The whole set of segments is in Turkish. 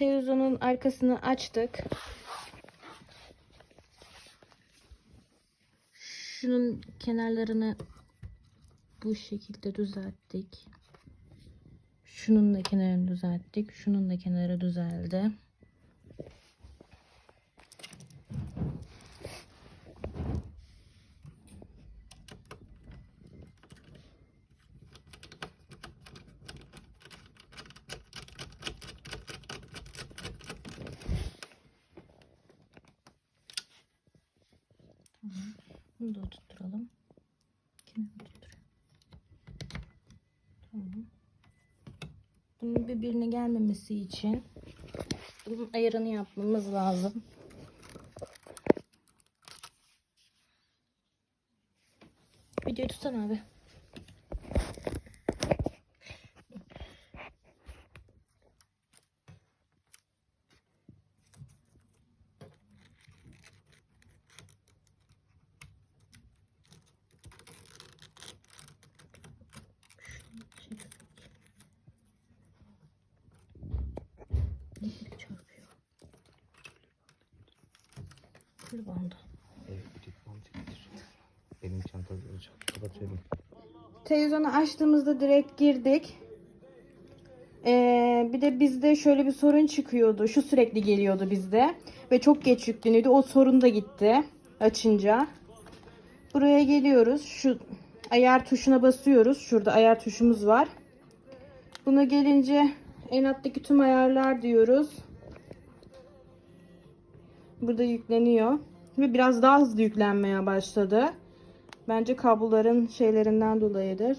Televizyonun arkasını açtık. Şunun kenarlarını bu şekilde düzelttik. Şunun da kenarını düzelttik. Şunun da kenarı düzeldi. Bunu da oturtturalım. Kenara oturtturayım. Tamam. Bunun birbirine gelmemesi için bunun ayarını yapmamız lazım. Videoyu tutsana abi. Kır bandı. Evet, bir tek mantık getir. Benim çantada olacak. Kapatıyorum. Televizyonu açtığımızda direkt girdik. Ee, bir de bizde şöyle bir sorun çıkıyordu. Şu sürekli geliyordu bizde. Ve çok geç yükleniyordu. O sorun da gitti açınca. Buraya geliyoruz. Şu ayar tuşuna basıyoruz. Şurada ayar tuşumuz var. Buna gelince en alttaki tüm ayarlar diyoruz. Burada yükleniyor. Ve biraz daha hızlı yüklenmeye başladı. Bence kabloların şeylerinden dolayıdır.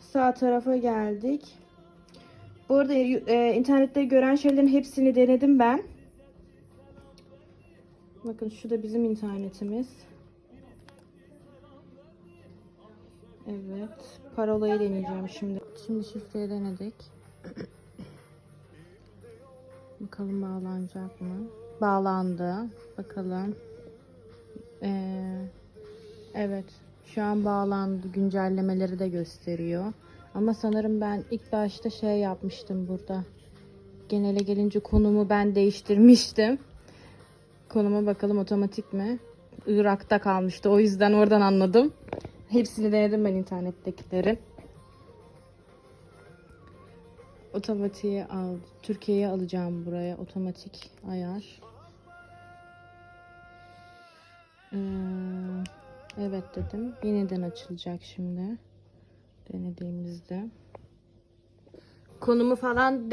Sağ tarafa geldik. Bu arada e, internette gören şeylerin hepsini denedim ben. Bakın şu da bizim internetimiz. Evet. Parolayı deneyeceğim şimdi. Şimdi şifreyi denedik. Bakalım bağlanacak mı? Bağlandı. Bakalım. Ee, evet. Şu an bağlandı. Güncellemeleri de gösteriyor. Ama sanırım ben ilk başta şey yapmıştım burada. Genele gelince konumu ben değiştirmiştim. Konuma bakalım otomatik mi? Irak'ta kalmıştı. O yüzden oradan anladım. Hepsini denedim ben internettekilerin. Otomatiğe al. Türkiye'ye alacağım buraya. Otomatik ayar. Ee, evet dedim. Yeniden açılacak şimdi. Denediğimizde. Konumu falan